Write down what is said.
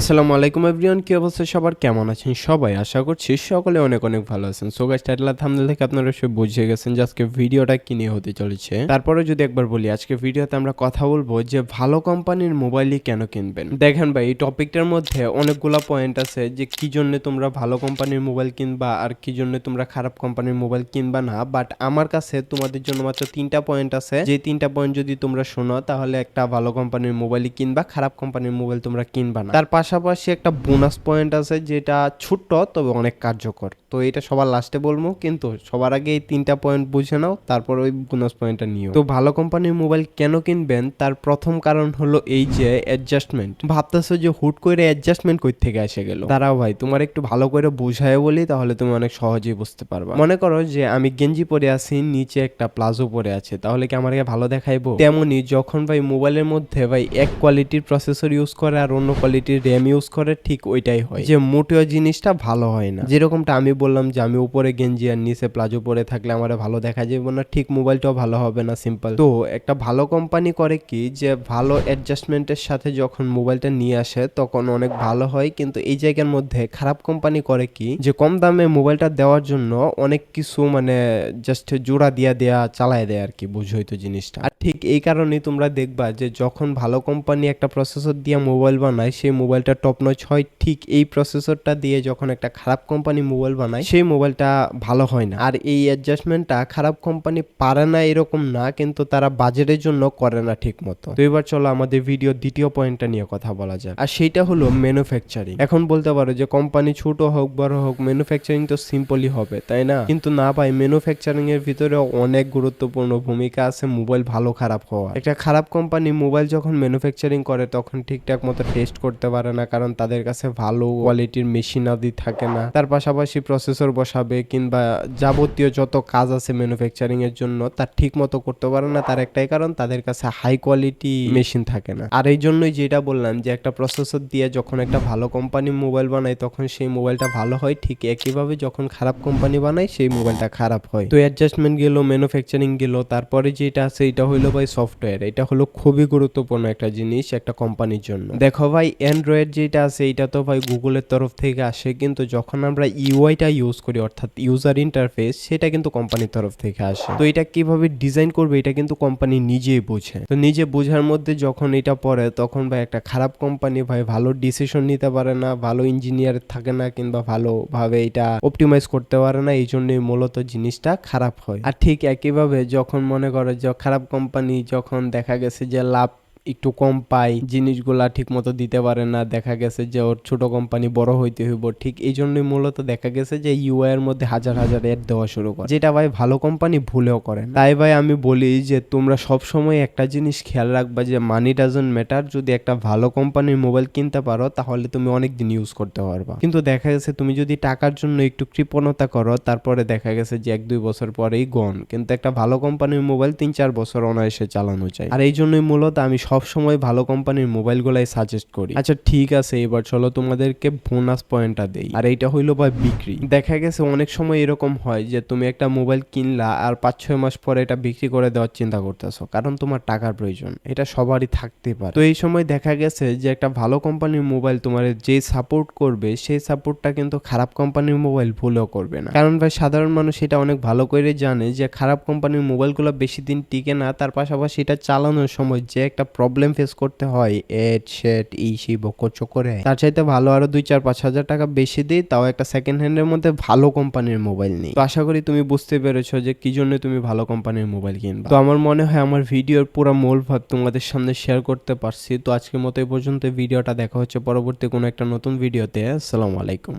আসসালামু আলাইকুম এভরিওয়ান, কি অবস্থা সবার? কেমন আছেন সবাই? আশা করছি সকলে অনেক অনেক ভালো আছেন। সো গাইস টাইটেল থাম্বনেল থেকে আপনারা সব বুঝে গেছেন যে আজকে ভিডিওটা কি নিয়ে হতে চলেছে। তারপরে যদি একবার বলি, আজকে ভিডিওতে আমরা কথা বলব যে ভালো কোম্পানির মোবাইলই কেন কিনবেন? দেখেন ভাই, এই টপিকটার মধ্যে অনেকগুলা পয়েন্ট আছে যে কি জন্য তোমরা ভালো কোম্পানির মোবাইল কিনবা আর কি জন্য তোমরা খারাপ কোম্পানির মোবাইল কিনবা না। বাট আমার কাছে তোমাদের জন্য মাত্র তিনটা পয়েন্ট আছে। যে তিনটা পয়েন্ট যদি তোমরা শোনো, তাহলে একটা ভালো কোম্পানির মোবাইলই কিনবা, খারাপ কোম্পানির মোবাইল তোমরা কিনবা না। তার পাশাপাশি একটা বোনাস পয়েন্ট আছে যেটা ছোট্ট তবে অনেক কার্যকর। তো এটা সবার লাস্টে বলব, কিন্তু সবার আগে এই তিনটা পয়েন্ট বুঝে নাও, তারপর ওই বোনাস পয়েন্টটা নিও। তো ভালো কোম্পানির মোবাইল কেন কিনবেন? তার প্রথম কারণ হলো এই যে অ্যাডজাস্টমেন্ট ভাবতেছো যে হুট করে অ্যাডজাস্টমেন্ট কই থেকে এসে গেল। দাঁড়াও ভাই, তোমার একটু ভালো করে বুঝায় বলি, তাহলে তুমি অনেক সহজেই বুঝতে পারবা। মনে করো যে আমি গেঞ্জি পরে আছি, নিচে একটা প্লাজো পরে আছে, তাহলে কি আমাকে ভালো দেখাইবো? তেমনি যখন ভাই মোবাইলের মধ্যে ভাই এক কোয়ালিটির প্রসেসর ইউজ করে আর অন্য কোয়ালিটির র্যাম ইউজ করে ঠিক ওইটাই হয়। যে মোটেও জিনিসটা ভালো হয় না। যেরকমটা আমি বললাম যে আমি উপরে গেঞ্জি আর নিচে প্লাজো পরে থাকলে আমার ভালো দেখা যাবে না ঠিক মোবাইলটাও ভালো হবে না সিম্পল তো একটা ভালো কোম্পানি করে কি যে ভালো অ্যাডজাস্টমেন্টের সাথে যখন মোবাইলটা নিয়ে আসে তখন অনেক ভালো হয়। কিন্তু এই জায়গার মধ্যে খারাপ কোম্পানি করে কি যে কম দামে মোবাইলটা দেওয়ার জন্য অনেক কিছু মানে জাস্ট জোড়া দিয়া দেয়া চালায় দেয় আর কি বুঝোই তো জিনিসটা। আর ঠিক এই কারণেই তোমরা দেখবা যে যখন ভালো কোম্পানি একটা প্রসেসর দিয়ে মোবাইল বানায় সেই মোবাইলটা টপ নচ হয়, ঠিক এই প্রসেসরটা দিয়ে যখন একটা খারাপ কোম্পানি মোবাইল বানায়, সেই মোবাইলটা ভালো হয় না। আর এই অ্যাডজাস্টমেন্টটা খারাপ কোম্পানি পারে না এরকম না, কিন্তু তারা বাজেটের জন্য করে না ঠিক মতো তো এবার চলো আমাদের ভিডিও দ্বিতীয় পয়েন্টটা নিয়ে কথা বলা যাক। আর সেইটা হলো ম্যানুফ্যাকচারিং এখন বলতে পারো যে কোম্পানি ছোট হোক, বড় হোক ম্যানুফ্যাকচারিং তো সিম্পলই হবে, তাই না? কিন্তু না ভাই ম্যানুফ্যাকচারিং এর ভিতরে অনেক গুরুত্বপূর্ণ ভূমিকা আছে মোবাইল ভালো খারাপ হওয়া একটা খারাপ কোম্পানি মোবাইল যখন ম্যানুফ্যাকচারিং করে, তখন ঠিকঠাক মতো টেস্ট করতে পারে না, কারণ তাদের কাছে ভালো কোয়ালিটির মেশিন আদি থাকে না। তার পাশাপাশি প্রসেসর বসাবে কিংবা যাবতীয় যত কাজ আছে ম্যানুফ্যাকচারিং এর জন্য, তার ঠিক মতো করতে পারে না। তার একটাই কারণ, তাদের কাছে হাই কোয়ালিটি মেশিন থাকে না। আর এই জন্যই যেটা বললাম যে, একটা প্রসেসর দিয়ে যখন একটা ভালো কোম্পানি মোবাইল বানায়, তখন সেই মোবাইলটা ভালো হয়। ঠিক একইভাবে যখন খারাপ কোম্পানি বানায়, সেই মোবাইলটা খারাপ হয়। তো অ্যাডজাস্টমেন্ট গেল ম্যানুফ্যাকচারিং গেল, তারপরে যেটা আছে, এটা হলো ভাই সফটওয়্যার এটা হলো খুবই গুরুত্বপূর্ণ একটা জিনিস একটা কোম্পানির জন্য। দেখো ভাই অ্যান্ড্রয়েড যেটা আছে, এটা তো ভাই গুগলের তরফ থেকে আসে। কিন্তু যখন আমরা ইউআইটা ইউজ করি, অর্থাৎ ইউজার ইন্টারফেস সেটা কিন্তু কোম্পানির তরফ থেকে আসে। তো এটা কীভাবে ডিজাইন করবে, এটা কিন্তু কোম্পানি নিজেই বোঝে। তো নিজে বোঝার মধ্যে যখন এটা পড়ে, তখন ভাই একটা খারাপ কোম্পানি ভাই ভালো ডিসিশন নিতে পারে না, ভালো ইঞ্জিনিয়ার থাকে না, কিংবা ভালোভাবে এটা অপটিমাইজ করতে পারে না এই জন্যই মূলত জিনিসটা খারাপ হয়। আর ঠিক একইভাবে যখন মনে করে যে খারাপ কোম্পানি যখন দেখা গেছে যে লাভ একটু কম পায়, জিনিসগুলা ঠিক মতো দিতে পারে না, দেখা গেছে যে ওর ছোট কোম্পানি বড় হইতে হইব। ঠিক এই জন্যই মূলত দেখা গেছে যে ইউআই এর মধ্যে হাজার হাজার অ্যাড দেওয়া শুরু করে। যেটা ভাই ভালো কোম্পানি ভুলেও করে। তাই ভাই আমি বলি যে তোমরা সব সময় একটা জিনিস খেয়াল রাখবা যে মানি ডাজন্ট ম্যাটার যদি একটা ভালো কোম্পানির মোবাইল কিনতে পারো, তাহলে তুমি অনেক দিন ইউজ করতে পারবা। কিন্তু দেখা গেছে তুমি যদি টাকার জন্য একটু কৃপণতা করো, তারপরে দেখা গেছে যে এক, দুই বছর পরেই গন কিন্তু একটা ভালো কোম্পানির মোবাইল তিন, চার বছর অনায়াসে চালানো যায়। আর এই জন্যই মূলত আমি সব সময় ভালো কোম্পানির মোবাইলগুলাই সাজেস্ট করি। আচ্ছা ঠিক আছে, এবার চলো তোমাদেরকে বোনাস পয়েন্টটা দেই। আর এইটা হইল বা বিক্রি। দেখা গেছে অনেক সময় এরকম হয় যে তুমি একটা মোবাইল কিনলা আর পাঁচ, ছয় মাস পরে এটা বিক্রি করে দেওয়ার চিন্তা করতেছো, কারণ তোমার টাকার প্রয়োজন। এটা সবারই থাকতে পারে। তো এই সময় দেখা গেছে যে একটা ভালো কোম্পানির মোবাইল তোমার যে সাপোর্ট করবে, সেই সাপোর্টটা কিন্তু খারাপ কোম্পানির মোবাইল ভুলও করবে না। কারণ ভাই, সাধারণ মানুষ এটা অনেক ভালো করে জানে যে খারাপ কোম্পানির মোবাইলগুলো বেশি দিন টিকে না, তার পাশাপাশি এটা চালানোর সময় যে একটা প্রবলেম ফেস করতে হয়, এড, শেড এই সেই বকর চকরে তার চাইতে ভালো আরও দুই, চার, পাঁচ হাজার টাকা বেশি দিই, তাও একটা সেকেন্ড হ্যান্ডের মধ্যে ভালো কোম্পানির মোবাইল নেই। তো আশা করি তুমি বুঝতে পেরেছ যে কি জন্য তুমি ভালো কোম্পানির মোবাইল কিনবা। তো আমার মনে হয় আমার ভিডিওর পুরো মূল ভাব তোমাদের সামনে শেয়ার করতে পারছি। তো আজকের মতো এই পর্যন্ত ভিডিওটা দেখা হচ্ছে পরবর্তী কোনো একটা নতুন ভিডিওতে। আসসালামু আলাইকুম।